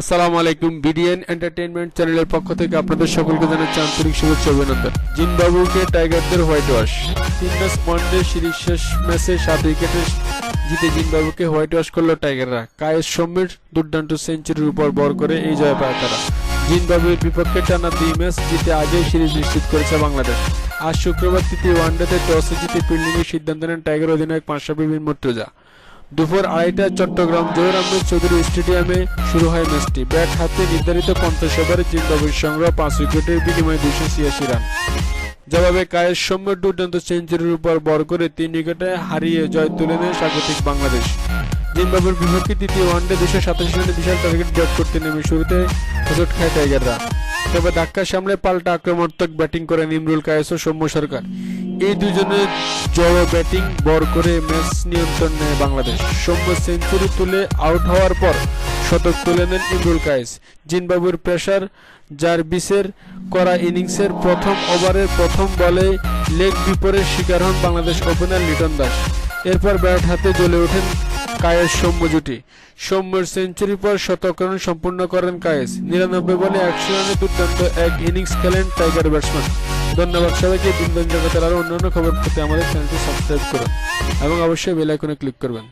আসসালামু আলাইকুম, BDN entertainment চ্যানেলের পক্ষ থেকে আপনাদের সকলকে জানাচ্ছি আন্তরিক শুভেচ্ছা, অভিনন্দন। জিম্বাবুকে টাইগারদের হোয়াইট ওয়াশ। তিন ম্যাচ ওয়ানডে সিরিজ শেষ ম্যাচে সাত উইকেটে জিতে জিম্বাবুকে হোয়াইট ওয়াশ করল টাইগাররা। কায়েস সৌম্যের দুর্দান্ত সেঞ্চুরির উপর বর করে এই জয় পায় তারা। জিম্বাবুয়ের বিপক্ষে টানা দুই ম্যাচ জিতে আগেই সিরিজ নিশ্চিত করেছে বাংলাদেশ। আজ শুক্রবার তৃতীয় ওয়ানডেতে টসে জিতে ফিল্ডিংয়ের সিদ্ধান্ত নেন টাইগার অধিনায়ক মাশরাফি বিন মুর্তজা। দুপুর আড়াইটায় চট্টগ্রাম জহির আহমেদ চৌধুরী স্টেডিয়ামে শুরু হয় ম্যাচটি। ব্যাট হাতে নির্ধারিত পঞ্চাশ ওভারে জিম্বাবুয়ের সংগ্রহ, পাঁচ উইকেটের বিনিময়ে দুশো ছিয়াশি রান। জবাবে কায়েস সৌম্যের দুর্দান্ত সেঞ্চুরির উপর বর করে তিন উইকেটে হারিয়ে জয় তুলে নেয় স্বাগতিক বাংলাদেশ। জিম্বাবুয়ের বিপক্ষে তৃতীয় ওয়ানডে দুশো সাতাশি রানে বিশাল টার্গেট ব্যাট করতে নেমে শুরুতে হোঁচট খায় টাইগাররা। তবে ধাক্কা সামলে পাল্টা আক্রমণাত্মক ব্যাটিং করেন ইমরুল কায়েস ও সৌম্য সরকার। এই দুজনের জড়ো ব্যাটিং বর করে ম্যাচ নিয়ন্ত্রণ নেয় বাংলাদেশ। সৌম্য সেঞ্চুরি তুলে আউট হওয়ার পর শতক তুলে নেন ইমরুল কায়েস। জিম্বাবুয়ের প্রেসার যার বিসের করা ইনিংসের প্রথম ওভারের প্রথম বলে লেগ বিপরের শিকার হন বাংলাদেশ ওপেনার লিটন দাস। এরপর ব্যাট হাতে জ্বলে ওঠেন কায়েস সৌম্য জুটি। সৌম্যের সেঞ্চুরি পর শতক সম্পূর্ণ করেন কায়েস। নিরানব্বই বলে একশো রানে দুর্দান্ত এক ইনিংস খেলেন টাইগার ব্যাটসম্যান। ধন্যবাদ সবাইকে। বিনোদন জগতের আরও অন্যান্য খবর পেতে আমাদের চ্যানেলটি সাবস্ক্রাইব করুন এবং অবশ্যই বেল আইকনে ক্লিক করবেন।